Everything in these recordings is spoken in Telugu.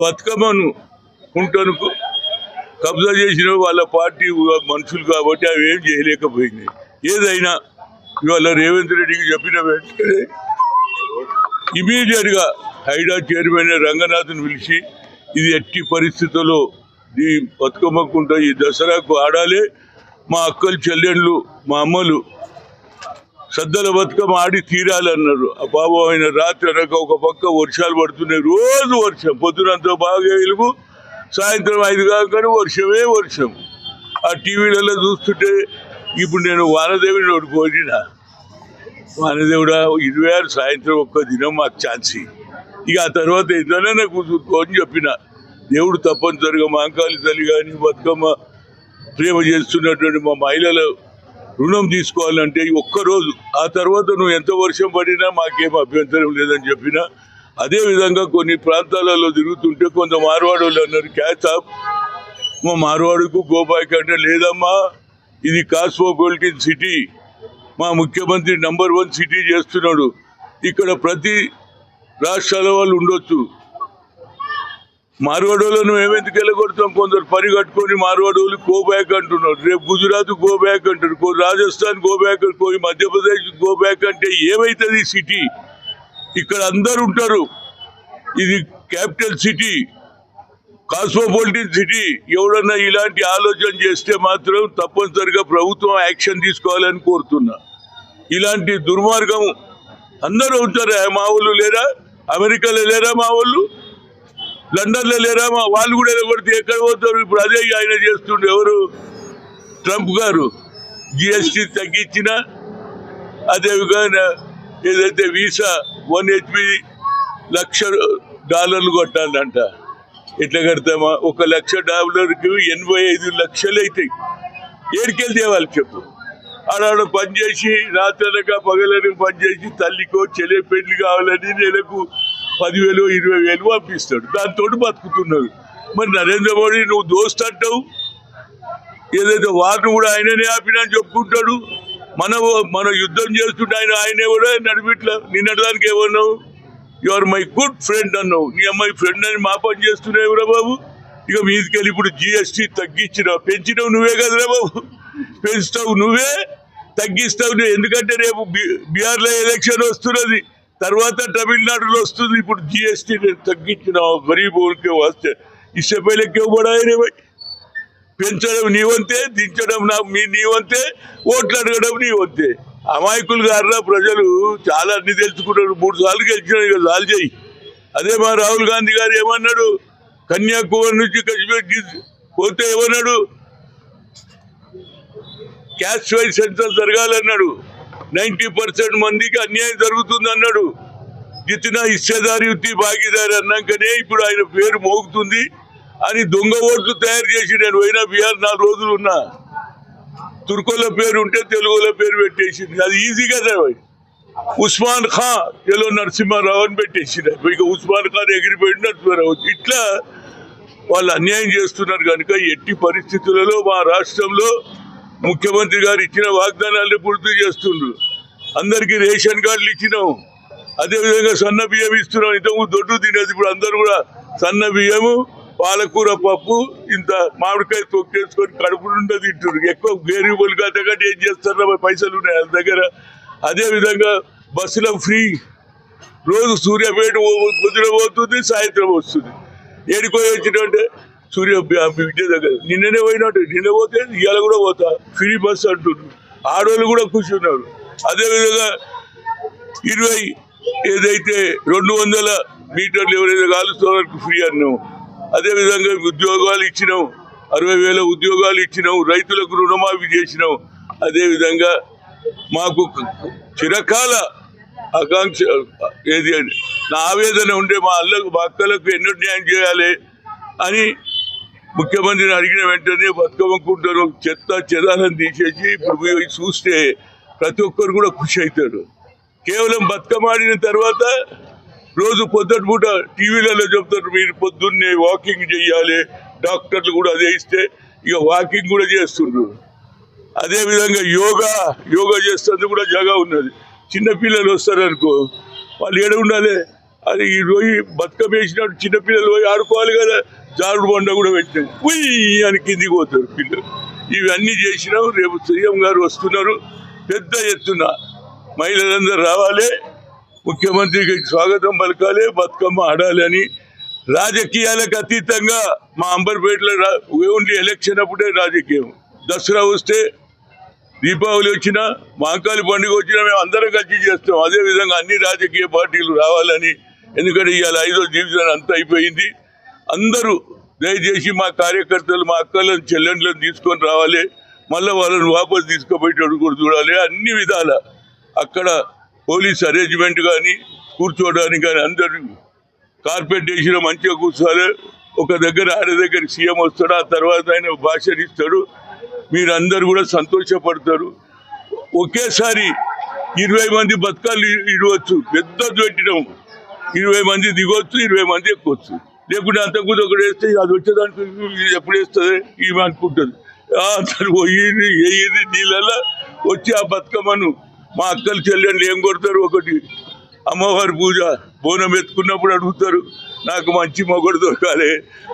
బతుకమ్మను కుంటనుకు కబ్జా చేసిన వాళ్ళ పార్టీ మనుషులు కాబట్టి అవి ఏం చేయలేకపోయింది ఏదైనా ఇవాళ రేవంత్ రెడ్డికి చెప్పిన వెంటనే ఇమీడియట్గా హైడా చైర్మన్ రంగనాథ్ని పిలిచి ఇది ఎట్టి పరిస్థితుల్లో ఈ బతుకమ్మకుంట ఈ దసరాకు ఆడాలి. మా అక్కలు చెల్లెళ్ళు మా అమ్మలు సద్దల బతుకమ్మ ఆడి తీరాలన్నారు. ఆ బాబు ఆయన రాత్రి అనక ఒక పక్క వర్షాలు పడుతున్నాయి. రోజు వర్షం. పొద్దునంత బాగా వెలుగు. సాయంత్రం ఐదు కాకనే వర్షమే వర్షం. ఆ టీవీలలో చూస్తుంటే ఇప్పుడు నేను వానదేవిని ఒకటి కోరిన. వానదేవుడా ఇరవై ఆరు సాయంత్రం ఒక్క దినం మాకు ఛాన్సీ ఇక ఆ తర్వాత ఇంట్లోనే నాకు అని చెప్పిన. దేవుడు తప్పనిసరిగా మా అంకాలి తల్లి కానీ బతుకమ్మ ప్రేమ చేస్తున్నటువంటి మా మహిళలు రుణం తీసుకోవాలంటే ఒక్కరోజు ఆ తర్వాత నువ్వు ఎంత వర్షం పడినా మాకేం అభ్యంతరం లేదని చెప్పిన అదేవిధంగా కొన్ని ప్రాంతాలలో తిరుగుతుంటే కొంత మార్వాడు వాళ్ళు అన్నారు క్యాచ్ ఆఫ్. మా మార్వాడుకు గోపాయ్ అంటే లేదమ్మా ఇది కాస్మోపాలిటన్ సిటీ. మా ముఖ్యమంత్రి నంబర్ వన్ సిటీ చేస్తున్నాడు. ఇక్కడ ప్రతి రాష్ట్రాల వాళ్ళు ఉండొచ్చు. మార్వాడోళ్ళను మేమెందుకు వెళ్ళగొడతాం కొందరు పని కట్టుకొని మార్వాడోళ్ళు గో బ్యాక్ అంటున్నారు. రేపు గుజరాత్ గో బ్యాక్ అంటారు. కో రాజస్థాన్ గో బ్యాక్ పోయి మధ్యప్రదేశ్ గో బ్యాక్ అంటే ఏమైతుంది సిటీ? ఇక్కడ అందరు ఉంటారు. ఇది క్యాపిటల్ సిటీ. Cosmopolitan city. ఎవడన్నా ఇలాంటి ఆలోచన చేస్తే మాత్రం తప్పనిసరిగా ప్రభుత్వం యాక్షన్ తీసుకోవాలని కోరుతున్నా. ఇలాంటి దుర్మార్గం అందరూ ఉంటారు? మా వాళ్ళు లేరా? అమెరికాలో లేరా మా వాళ్ళు? లండన్లో లేరా వాళ్ళు కూడా కొడితే ఎక్కడ పోతారు? ఇప్పుడు అదే ఆయన చేస్తుండే ఎవరు? ట్రంప్ గారు. జిఎస్టీ తగ్గించిన అదేవిధంగా ఏదైతే వీసా వన్ హెచ్పి లక్ష డాలర్లు కొట్టాలంట. ఎట్లా కడతామా? ఒక లక్ష డాలర్కి ఎనభై ఐదు లక్షలు అవుతాయి. ఏడికెళ్ళి తేవాలి చెప్పు. ఆడాడ పనిచేసి రాత్రనక పగలని పనిచేసి తల్లికో చెల్లె పెళ్ళి కావాలని నెలకు పదివేలు ఇరవై వేలు పంపిస్తాడు. దాంతో బతుకుతున్నారు మరి నరేంద్ర మోడీ నువ్వు దోస్తు అంటావు? ఏదైతే వారిని కూడా ఆయననే ఆపినా అని చెప్పుకుంటాడు. మన మన యుద్ధం చేస్తుంటే ఆయన ఆయనే కూడా నడిపిట్లా నిన్నటిదానికి ఏమన్నావు? You are my good friend అన్నావు. నీ అమ్మాయి ఫ్రెండ్ అని మా పని చేస్తున్నావురా బాబు. ఇక మీదికెళ్ళి ఇప్పుడు జిఎస్టీ తగ్గించినావు పెంచినావు నువ్వే కదరా బాబు. పెంచుతావు నువ్వే తగ్గిస్తావు నువ్వు. ఎందుకంటే రేపు బి- బీహార్లో ఎలక్షన్ వస్తున్నది. తర్వాత తమిళనాడులో వస్తుంది. ఇప్పుడు జిఎస్టీ తగ్గించినావు గరీబ్ ఊరికే వస్తే ఇస్తే పైలే క్యూ బడాయి రే భాయ్ పెంచడం నీవంతే దించడం నా మీ నీవంతే ఓట్లు అడగడం నీవంతే అమాయకులు గారా ప్రజలు చాలా అన్ని తెలుసుకున్నారు మూడు సార్లు గెలిచిన ఇక చాలు చేయి. అదే మా రాహుల్ గాంధీ గారు ఏమన్నాడు? కన్యాకుమారి నుంచి కశ్మీర్ పోతే ఏమన్నాడు? క్యాష్ వైజ్ సెంటర్ జరగాలన్నాడు. నైంటీ పర్సెంట్ మందికి అన్యాయం జరుగుతుంది అన్నాడు జితిన హిస్సేదారి ఉత్తి భాగీదారి అన్నాకనే ఇప్పుడు ఆయన పేరు మోగుతుంది అని దొంగ ఓట్లు తయారు చేసి నేను పోయినా బీహార్ నాలుగు రోజులు ఉన్నా. తుర్కోల పేరు ఉంటే తెలుగుల పేరు పెట్టేసింది. అది ఈజీ కదా ఉస్మాన్ ఖాన్ ఎలో నరసింహారావు అని పెట్టేసింది ఇక ఉస్మాన్ ఖాన్ ఎగిరిపోయినట్టు నరసింహారావు. ఇట్లా వాళ్ళు అన్యాయం చేస్తున్నారు కనుక ఎట్టి పరిస్థితులలో మా రాష్ట్రంలో ముఖ్యమంత్రి గారు ఇచ్చిన వాగ్దానాలను పూర్తి చేస్తుండ్రు. అందరికీ రేషన్ కార్డులు ఇచ్చినాం. అదేవిధంగా సన్న బియ్యం ఇస్తున్నాం. ఇంతకుముందు దొడ్డు తినేది ఇప్పుడు అందరూ కూడా సన్న బియ్యము పాలకూర పప్పు ఇంత మామిడికాయ తొక్కేసుకొని కడుపు నుండి తింటారు ఎక్కువ గేరు బొలుగు అంతకంటే ఏం చేస్తారో పైసలు ఉన్నాయి వాళ్ళ దగ్గర. అదేవిధంగా బస్సులో ఫ్రీ. రోజు సూర్యాపేట పొద్దున పోతుంది సాయంత్రం వస్తుంది. ఏడికో వచ్చినంటే సూర్య విద్య దగ్గర. నిన్ననే పోయినట్టు నిన్న పోతే ఇవాళ కూడా పోతా. ఫ్రీ బస్ అంటున్నారు ఆడవాళ్ళు కూడా ఖుషి ఉన్నారు అదేవిధంగా ఇరవై ఏదైతే రెండు వందల మీటర్లు ఎవరైతే కాలుస్తున్న ఫ్రీ అన్నాము అదేవిధంగా ఉద్యోగాలు ఇచ్చినాం. అరవై వేల ఉద్యోగాలు ఇచ్చినాం. రైతులకు రుణమాఫీ చేసినాం. అదేవిధంగా మాకు చిరకాల ఆకాంక్ష ఏది అని నా ఆవేదన ఉండే మా అల్లకు మా అక్కలకు ఎన్నో న్యాయం చేయాలి అని ముఖ్యమంత్రిని అడిగిన వెంటనే బతుకమ్మకుంటారు. చెత్త చెదాలను తీసేసి ఇప్పుడు చూస్తే ప్రతి ఒక్కరు కూడా ఖుషి అవుతాడు కేవలం బతుకమ్మ ఆడిన తర్వాత రోజు పొద్దుటి పూట టీవీలలో చెప్తారు మీరు పొద్దున్నే వాకింగ్ చేయాలి డాక్టర్లు కూడా అదే ఇస్తే ఇక వాకింగ్ కూడా చేస్తుండ్రు. అదేవిధంగా యోగా యోగా చేస్తుంది కూడా జగా ఉన్నది. చిన్నపిల్లలు వస్తారనుకో వస్తారు అనుకో వాళ్ళు ఏడ ఉండాలి అది ఈ రోజు బతుకమ్మ వేసినప్పుడు చిన్నపిల్లలు పోయి ఆడుకోవాలి కదా. జారుడు బండ కూడా పెట్టినాం. ఉయ్ అని కిందికి పోతారు పిల్లలు. ఇవన్నీ చేసినాం. రేపు సీఎం గారు వస్తున్నారు. పెద్ద ఎత్తున మహిళలందరూ రావాలి. ముఖ్యమంత్రికి స్వాగతం పలకాలి బతుకమ్మ ఆడాలి అని రాజకీయాలకు అతీతంగా మా అంబర్పేటలో ఉండి ఓన్లీ ఎలక్షన్ అప్పుడే రాజకీయం. దసరా వస్తే దీపావళి వచ్చినా మాంకాలి పండుగ వచ్చినా మేము అందరం కలిసి చేస్తాం. అదే విధంగా అన్ని రాజకీయ పార్టీలు రావాలని ఎందుకంటే ఇవాళ ఐదో డివిజన్ అంతా అయిపోయింది. అందరూ దయచేసి మా కార్యకర్తలు మా అక్కలను చెల్లెండ్లను తీసుకొని రావాలి. మళ్ళీ వాళ్ళని వాపస్ తీసుకుపోయేటట్టు కూడా చూడాలి. అన్ని విధాల అక్కడ పోలీస్ అరేంజ్మెంట్ కానీ కూర్చోవడానికి కానీ అందరూ కార్పెట్ వేసిన మంచిగా కూర్చోవాలి. ఒక దగ్గర ఆడ దగ్గర సీఎం వస్తాడు ఆ తర్వాత ఆయన భాషణ ఇస్తాడు. మీరందరూ కూడా సంతోషపడతారు. ఒకేసారి ఇరవై మంది బతకాలు ఇడవచ్చు పెద్ద పెట్టడం ఇరవై మంది దిగొచ్చు ఇరవై మంది ఎక్కొచ్చు. లేకుంటే అంతకుముందు ఒకటి వేస్తే అది వచ్చేదానికి ఎప్పుడు వేస్తుంది? ఈమె అనుకుంటుంది ఆ, పోయింది వేయింది నీళ్ళల్లో వచ్చి ఆ బతుకమ్మను మా అక్కలు చెల్లెళ్ళు ఏం కొడతారు ఒకటి? అమ్మవారి పూజ. బోనం ఎత్తుకున్నప్పుడు అడుగుతారు నాకు మంచి మొగుడు దొరకాలి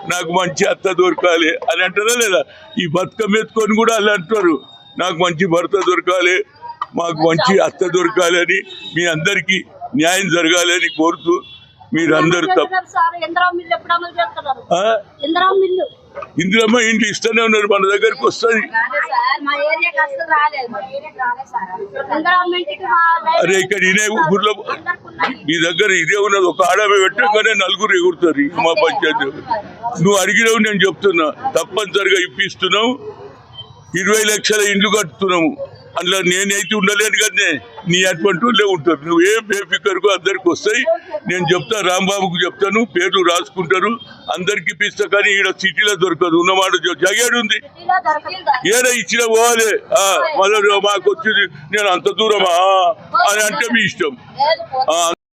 నాకు మంచి అత్త దొరకాలి అని అంటారా లేదా? ఈ బతుకమ్మ ఎత్తుకొని కూడా అలా అంటారు నాకు మంచి భర్త దొరకాలి మాకు మంచి అత్త దొరకాలి అని మీ అందరికీ న్యాయం జరగాలి అని కోరుతూ మీరందరూ ఇందిరమ్మ ఇంటి ఇస్తూనే ఉన్నారు మన దగ్గరికి వస్తుంది అరే ఇక్కడ ఇదే ఊర్లో. మీ దగ్గర ఇదే ఉన్నది ఒక ఆడమే పెట్టగానే నలుగురు ఎగురుతారు మా పంచాయతీ. నువ్వు అడిగినావు నేను చెప్తున్నా తప్పనిసరిగా ఇప్పిస్తున్నావు. ఇరవై లక్షల ఇండ్లు కట్టుతున్నాము. అందులో నేనైతే ఉండలేను కానీ నీ అటువంటి వాళ్ళే ఉంటారు. నువ్వు ఏ బేఫికర్కు అందరికి వస్తాయి నేను చెప్తా రాంబాబుకు చెప్తాను పేర్లు రాసుకుంటారు అందరికి ఇప్పిస్తా కానీ ఈడ సిటీలో దొరకదు. ఉన్నమాట జగేడు ఉంది. ఏడ ఇచ్చిన పోవాలి. ఆ, మళ్ళీ మాకు వచ్చింది నేను అంత దూరమా? అని అంటే మీ ఇష్టం.